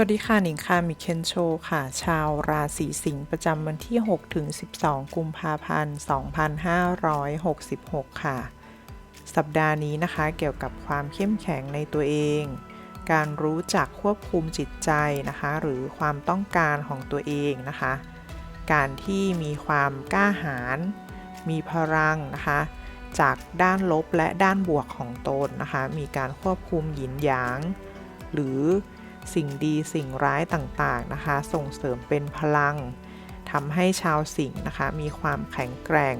วัสดีค่ะ หนิงค่ะ มิเคนโชค่ะ ชาวราศีสิงห์ประจำวันที่ 6 ถึง 12 กุมภาพันธ์ 2566 ค่ะ สัปดาห์นี้นะคะ เกี่ยวกับความเข้มแข็งในตัวเอง การรู้จักควบคุมจิตใจนะคะ หรือความต้องการของตัวเองนะคะ การที่มีความกล้าหาญ มีพลังนะคะ จากด้านลบและด้านบวกของตนนะคะ มีการควบคุมหยินหยาง หรือ สิ่งดีสิ่งร้ายต่างๆนะคะ ส่งเสริมเป็นพลังทำให้ชาวสิงห์นะคะ มีความแข็งแกร่ง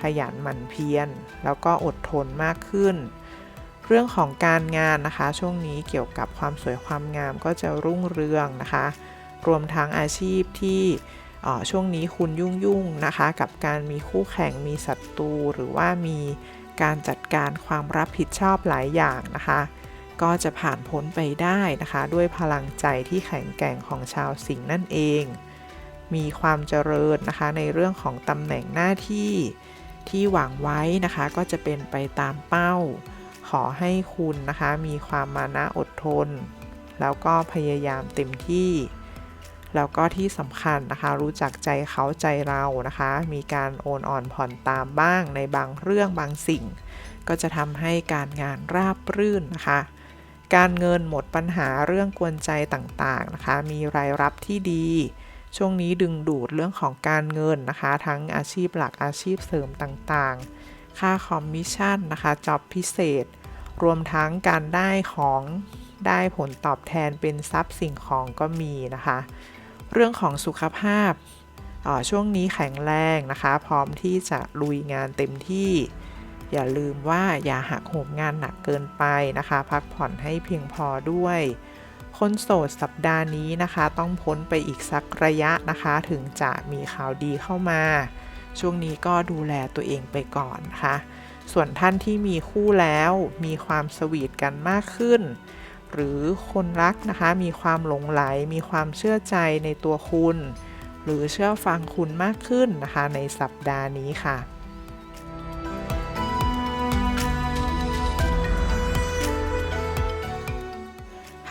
ขยันหมั่นเพียรแล้วก็อดทนมากขึ้น เรื่องของการงานนะคะ ช่วงนี้เกี่ยวกับความสวยความงามก็จะรุ่งเรืองนะคะ รวมทั้งอาชีพที่ช่วงนี้คุณยุ่งยุ่งนะคะ กับการมีคู่แข่งมีศัตรูหรือว่ามีการจัดการความรับผิดชอบหลายอย่างนะคะ ก็จะผ่านพ้นไปได้นะคะ ด้วยพลังใจที่แข็งแกร่งของชาวสิงห์นั่นเอง มีความเจริญนะคะในเรื่องของตำแหน่งหน้าที่ที่หวังไว้นะคะก็จะเป็นไปตามเป้า ขอให้คุณนะคะ มีความมานะอดทน แล้วก็พยายามเต็มที่ แล้วก็ที่สำคัญนะคะ รู้จักใจเขาใจเรานะคะ มีการโอนอ่อนผ่อนตามบ้างในบางเรื่องบางสิ่ง ก็จะทำให้การงานราบรื่นนะคะ การเงินหมดปัญหาเรื่องกวนใจต่างๆนะคะ มีรายรับที่ดี ช่วงนี้ดึงดูดเรื่องของการเงินนะคะ ทั้งอาชีพหลักอาชีพเสริมต่างๆ ค่าคอมมิชชั่นนะคะจ็อบพิเศษ รวมทั้งการได้ของได้ผลตอบแทนเป็นทรัพย์สิ่งของก็มีนะคะ เรื่องของสุขภาพช่วงนี้แข็งแรงนะคะ พร้อมที่จะลุยงานเต็มที่ อย่าลืมว่าอย่าหักโหมงานหนักเกินไปนะคะ พักผ่อนให้เพียงพอด้วย คนโสดสัปดาห์นี้นะคะ ต้องพ้นไปอีกสักระยะนะคะ ถึงจะมีข่าวดีเข้ามา ช่วงนี้ก็ดูแลตัวเองไปก่อนนะคะ ส่วนท่านที่มีคู่แล้วมีความสวีทกันมากขึ้น หรือคนรักนะคะ มีความหลงไหล มีความเชื่อใจในตัวคุณ หรือเชื่อฟังคุณมากขึ้นนะคะ ในสัปดาห์นี้ค่ะ